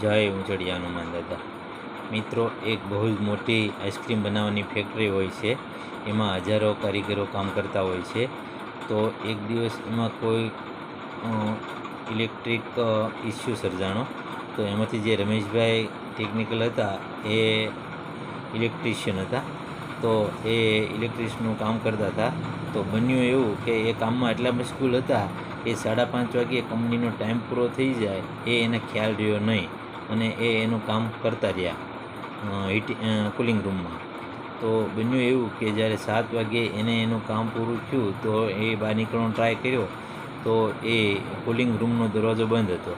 જય ઉંચડિયા હનુમાન દાદા. મિત્રો, એક બહુ જ મોટી આઈસ્ક્રીમ બનાવવાની ફેક્ટરી હોય છે. એમાં હજારો કારીગરો કામ કરતા હોય છે. તો એક દિવસ એમાં કોઈ ઇલેક્ટ્રિક ઇસ્યુ સર્જાણો. તો એમાંથી જે રમેશભાઈ ટેકનિકલ હતા, એ ઇલેક્ટ્રિશિયન હતા. તો એ ઇલેક્ટ્રિશનું કામ કરતા હતા. તો બન્યું એવું કે એ કામમાં એટલા મશગુલ હતા, એ સાડા પાંચ વાગ્યે કંપનીનો ટાઈમ પૂરો થઈ જાય, એ એને ખ્યાલ રહ્યો નહીં. અને એ એનું કામ કરતા રહ્યા હીટ કુલિંગ રૂમમાં તો બન્યું એવું કે જ્યારે સાત વાગ્યે એને એનું કામ પૂરું થયું તો એ બહાર નીકળવાનો ટ્રાય કર્યો તો એ કુલિંગ રૂમનો દરવાજો બંધ હતો.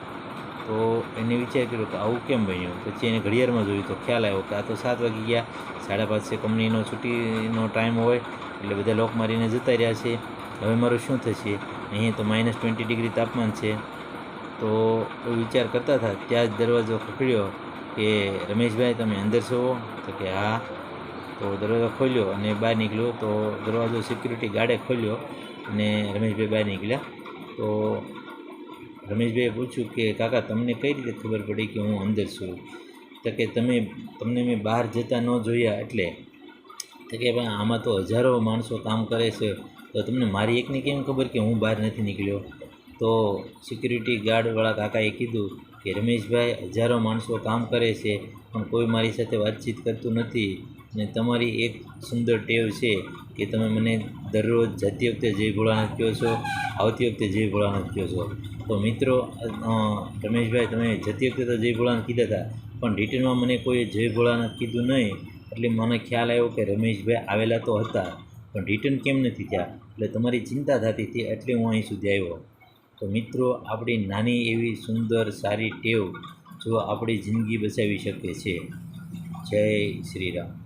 તો એને વિચાર કર્યો કે આવું કેમ બન્યું? પછી એને ઘડિયાળમાં જોયું તો ખ્યાલ આવ્યો કે આ તો સાત વાગી ગયા, સાડા પાંચે કંપનીનો છૂટીનો ટાઈમ હોય, એટલે બધા લોક મારીને જતા રહ્યા છે. હવે મારું શું થશે? અહીંયા તો માઇનસ ટ્વેન્ટી ડિગ્રી તાપમાન છે. તો વિચાર કરતા હતા ત્યાં જ દરવાજો ખખડ્યો કે રમેશભાઈ તમે અંદર છો? તો કે હા. તો દરવાજો ખોલ્યો અને બહાર નીકળ્યો. તો દરવાજો સિક્યુરિટી ગાર્ડે ખોલ્યો અને રમેશભાઈ બહાર નીકળ્યા. તો રમેશભાઈએ પૂછ્યું કે, કાકા, તમને કઈ રીતે ખબર પડી કે હું અંદર છું? તો કે, તમે, તમને મેં બહાર જતા ન જોયા એટલે. તો કે ભાઈ આમાં તો હજારો માણસો કામ કરે છે. તો તમને મારી એકને કેમ ખબર કે હું બહાર નથી નીકળ્યો? તો સિક્યુરિટી ગાર્ડવાળા કાકાએ કીધું કે, રમેશભાઈ, હજારો માણસો કામ કરે છે, પણ કોઈ મારી સાથે વાતચીત કરતું નથી ને તમારી એક સુંદર ટેવ છે કે તમે મને દરરોજ જતી વખતે જય ભોળાનાથ કહો છો, આવતી વખતે જય ભોળાનાથ કહો છો. તો મિત્રો રમેશભાઈ, તમે જતી વખતે તો જય ભોળાનાથ કીધા હતા, પણ રિટર્નમાં મને કોઈ જય ભોળાનાથ કીધું નહીં, એટલે મને ખ્યાલ આવ્યો કે રમેશભાઈ આવેલા તો હતા, પણ રિટર્ન કેમ નથી થયા? એટલે તમારી ચિંતા થતી હતી, એટલે હું અહીં સુધી આવ્યો. તો મિત્રો, આપણી નાની એવી સુંદર સારી ટેવ જો આપણી જિંદગી બચાવી શકે છે. જય શ્રી રામ.